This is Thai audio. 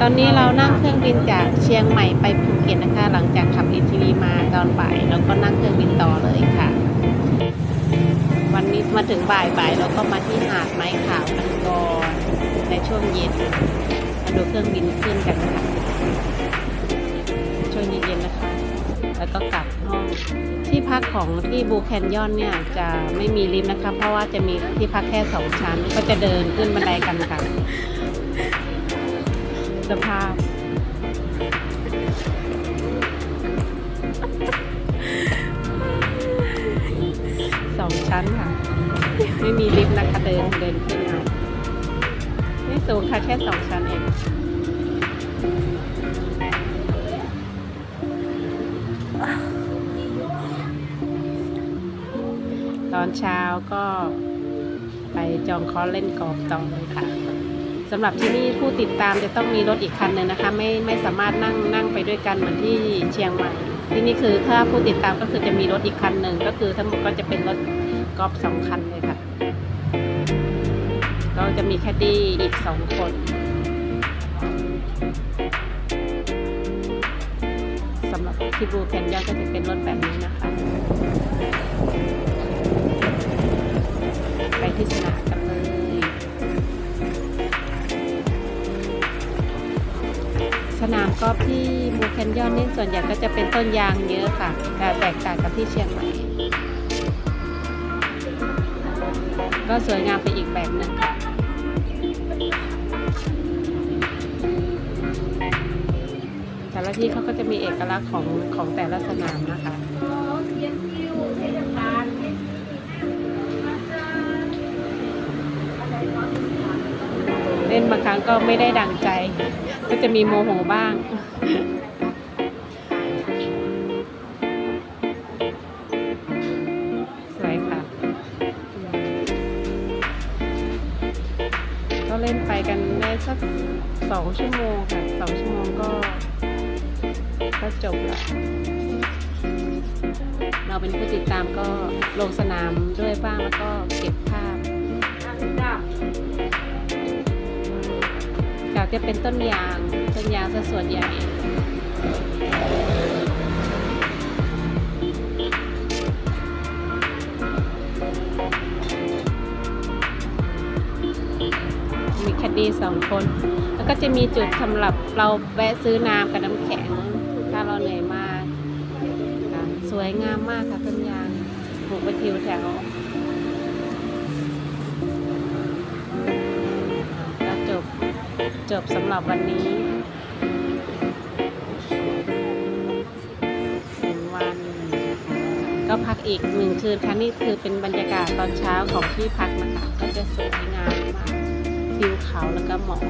ตอนนี้เรานั่งเครื่องบินจากเชียงใหม่ไปภูเก็ตนะคะ หลังจากขับ ATV มาตอนบ่ายแล้วก็นั่งเครื่องบินต่อเลยค่ะ วันนี้มาถึงบ่ายบ่ายเราก็มาที่หาดไม้ขาวกันก่อนในช่วงเย็นมาดูเครื่องบินขึ้นกันค่ะช่วงเย็นๆนะคะ แล้วก็กลับห้องที่พักของที่บูแคนยอนเนี่ยจะไม่มีลิฟต์นะคะ เพราะว่าจะมีที่พักแค่สองชั้นก็จะเดินขึ้นบันไดกันค่ะ สภาพ สองชั้นค่ะ ไม่มีลิฟต์นะคะเดินเดินขึ้นเอาไม่สูงค่ะแค่สองชั้นเองตอนเช้าก็ไปจองคอร์สเล่นกอล์ฟต่อเลยค่ะ สำหรับที่นี่ผู้ติดตามจะต้องมีรถอีกคันหนึ่งนะคะ ไม่ไม่สามารถนั่งนั่งไปด้วยกันเหมือนที่เชียงใหม่ที่นี่คือถ้าผู้ติดตามก็คือจะมีรถอีกคันหนึ่งก็คือทั้งหมดก็จะเป็นรถกอล์ฟสองคันเลยค่ะก็จะมีแคดดี้อีกสองคนสำหรับที่บูแคนยอนก็จะเป็นรถแบบนี้นะคะ ไปที่สนาม นามกอล์ฟที่บูแคนยอนนี่ส่วนใหญ่ก็จะเป็นต้นยางเยอะค่ะแต่แตกต่างกับที่เชียงใหม่ ก็สวยงามไปอีกแบบหนึ่งค่ะแต่ละที่เขาก็จะมีเอกลักษณ์ของของแต่ละสนามนะคะเล่นบางครั้งก็ไม่ได้ดังใจ ก็จะมีโมโหบ้างสวยค่ะ ก็เล่นไปกันได้สักสองชั่วโมงค่ะสองชั่วโมงก็ก็จบละเราเป็นผู้ติดตามก็ลงสนามด้วยบ้างแล้วก็เก็บภาพ จะเป็นต้นยาง ต้นยางซะส่วนใหญ่ มีแคดดี้สองคน แล้วก็จะมีจุดสำหรับเราแวะซื้อน้ำกับน้ำแข็ง ถ้าเราเหนื่อยมากสวยงามมากค่ะต้นยางปลูกไปทิวแถว จบสำหรับวันนี้ วันก็พักอีกหนึ่งคืนค่ะนี่คือเป็นบรรยากาศตอนเช้าของที่พักนะคะ ก็จะสวยงามมากทิวเขาแล้วก็หมอก